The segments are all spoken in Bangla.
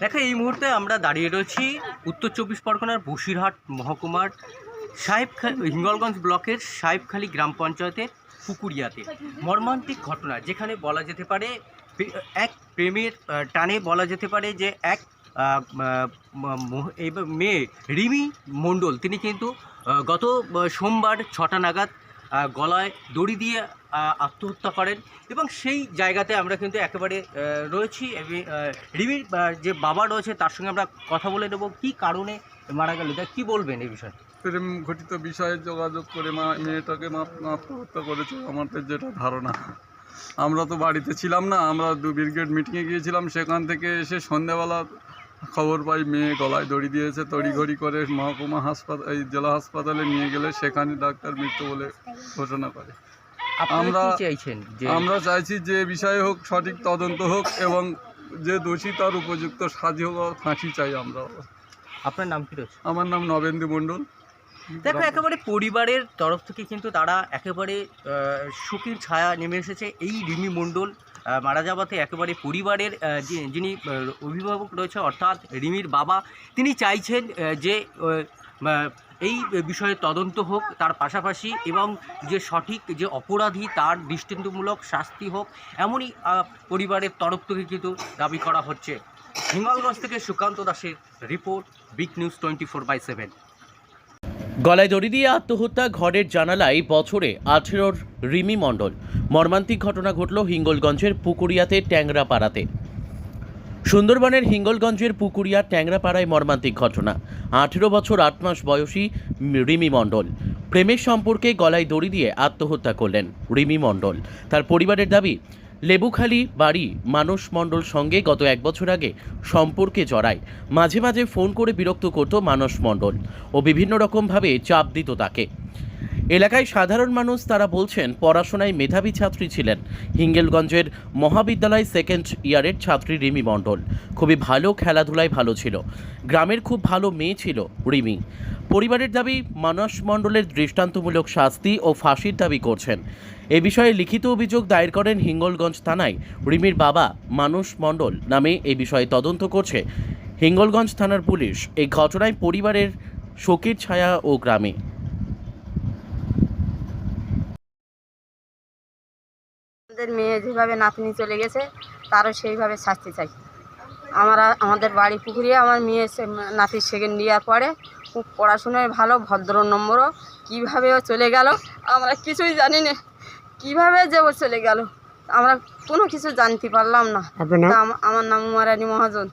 দেখো, এই মুহূর্তে আমরা দাঁড়িয়ে রয়েছি উত্তর চব্বিশ পরগনার বসিরহাট মহকুমার সাহেবখালি হিঙ্গলগঞ্জ ব্লকের সাহেবখালী গ্রাম পঞ্চায়েতের পুকুরিয়াতে মর্মান্তিক ঘটনা, যেখানে বলা যেতে পারে এক প্রেমের টানে বলা যেতে পারে যে এক মেয়ে রিমি মণ্ডল, তিনি কিন্তু গত সোমবার ছটা নাগাদ গলায় দড়ি দিয়ে আত্মহত্যা করেন এবং সেই জায়গাতে আমরা কিন্তু একেবারে রয়েছি। রিমির যে বাবা রয়েছে তার সঙ্গে আমরা কথা বলে নেব। কী কারণে মারা গেল? তা কী বলবেন এই বিষয়ে? প্রেম ঘটিত বিষয়ে যোগাযোগ করে মা, মেয়েটাকে আত্মহত্যা করেছে আমাদের যেটা ধারণা। আমরা তো বাড়িতে ছিলাম না, আমরা দু ব্রিগেড মিটিংয়ে গিয়েছিলাম, সেখান থেকে এসে সন্ধ্যাবেলা খবর পাই মেয়ে গলায় দড়ি দিয়েছে তড়িঘড়ি করে মহকুমা হাসপাতাল এই জেলা হাসপাতালে নিয়ে গেলে সেখানে ডাক্তার মৃত্যু বলে ঘোষণা করে। আমরা- চাইছেন আমরা চাইছি যে বিষয়ে হোক সঠিক তদন্ত হোক এবং যে দোষী তার উপযুক্ত সাজি হোক ফাঁসি চাই আমরা। আপনার নাম কি রয়েছে? আমার নাম নবেন্দু মণ্ডল। দেখো একেবারে পরিবারের তরফ থেকে কিন্তু তারা একেবারে শোকের ছায়া নেমে এসেছে। এই রিমি মণ্ডল মারা যাওয়াতে একেবারে পরিবারের যিনি অভিভাবক রয়েছে, অর্থাৎ রিমির বাবা, তিনি চাইছেন যে এই বিষয়ে তদন্ত হোক, তার পাশাপাশি এবং যে সঠিক, যে অপরাধী, তার দৃষ্টান্তমূলক শাস্তি হোক, এমনই পরিবারের তরফ থেকে কিন্তু দাবি করা হচ্ছে। হিঙ্গলগঞ্জ থেকে সুকান্ত দাসের report, big news twenty four by seven. গলায় দড়ি দিয়ে আত্মহত্যা ঘরের জানালায় বছরে আঠেরোর রিমি মণ্ডল। মর্মান্তিক ঘটনা ঘটল হিঙ্গলগঞ্জের পুকুরিয়াতে ট্যাংরাপাড়াতে। সুন্দরবনের হিঙ্গলগঞ্জের পুকুরিয়া ট্যাংরাপাড়ায় মর্মান্তিক ঘটনা। আঠেরো বছর আট মাস বয়সী রিমি মণ্ডল। প্রেমের সম্পর্কে গলায় দড়ি দিয়ে আত্মহত্যা করলেন রিমি মণ্ডল। তার পরিবারের দাবি লেবুখালী বাড়ি মানস মণ্ডল সঙ্গে গত এক বছর আগে সম্পর্কে জড়ায়। মাঝে মাঝে ফোন করে বিরক্ত করত মানস মণ্ডল ও বিভিন্ন রকমভাবে চাপ দিত তাকে। এলাকায় সাধারণ মানুষ তারা বলছেন পড়াশোনায় মেধাবী ছাত্রী ছিলেন। হিঙ্গেলগঞ্জের মহাবিদ্যালয় সেকেন্ড ইয়ারের ছাত্রী রিমি মণ্ডল। খুবই ভালো খেলাধুলায় ভালো ছিল। গ্রামের খুব ভালো মেয়ে ছিল রিমি। পরিবারের দাবি, মানস মণ্ডলের দৃষ্টান্তমূলক শাস্তি ও ফাঁসির দাবি করছেন। এ বিষয়ে লিখিত অভিযোগ দায়ের করেন হিঙ্গলগঞ্জ থানায় রিমির বাবা মানস মণ্ডল নামে এ বিষয়ে তদন্ত করছে হিঙ্গলগঞ্জ থানার পুলিশ। এই ঘটনায় পরিবারের শোকের ছায়া ও গ্রামে। আমাদের মেয়ে যেভাবে নাতনি চলে গেছে তারও সেইভাবে শাস্তি চাই। আমরা আমাদের বাড়ি পুকুরিয়ে আমার মেয়ে সে- নাতির সেকেন্ড ইয়ার পরে খুব পড়াশোনায় ভালো ভদ্র নম্বরও কীভাবে ও চলে গেল আমরা কিছুই জানি না। কীভাবে যে ও চলে গেল আমরা কোনো কিছু জানতে পারলাম না। আমার নাম উমারানি মহাজন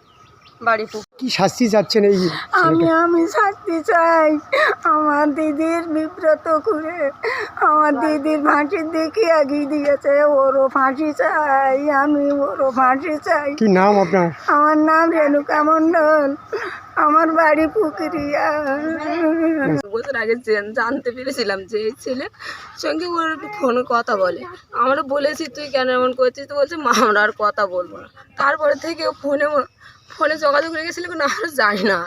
বাড়ি পুকুর। কি শাস্তি চাচ্ছেন এই আমি আমি শাস্তি চাই। আমার দিদির বিব্রত করে আমার দিদির ফাঁসি দেখে আগিয়ে দিয়েছে। ওরও ফাঁসি চাই আমি ওরও ফাঁসি চাই। কি নাম আপনার? আমার নাম রেণুকা মণ্ডল। আমার বাড়ি পুকুরিয়া। বছর আগে জানতে পেরেছিলাম যে এই ছেলে সঙ্গে ওর ফোনে কথা বলে। আমরা বলেছি তুই কেন এমন করছিস? তো বলছে মা আমরা আর কথা বলব না। তারপরে থেকে ও ফোনে ফোনে যোগাযোগ রেখেছিল কিন্তু আমরা জানি না।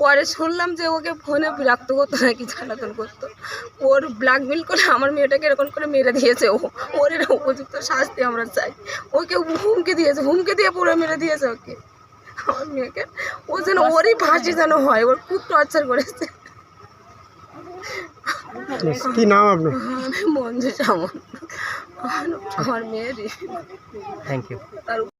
পরে শুনলাম যে ওকে ফোনে বিরক্ত করতো নাকি জ্বালাতন করতো। ওর ব্ল্যাকমেল করে আমার মেয়েটাকে এরকম করে মেরে দিয়েছে ও। ওর এর উপযুক্ত শাস্তি আমরা চাই। ওকে হুমকি দিয়েছে হুমকি দিয়ে পুরো মেরে দিয়েছে ওকে। আমার মেয়েকে। ও যেন ওরই ফাঁসি যেন হয় ওর খুব টর্চার করেছে। কি নাম আপনার? আমি মঞ্জু সামন্ত। আমার মেয়ের থ্যাংক ইউ তার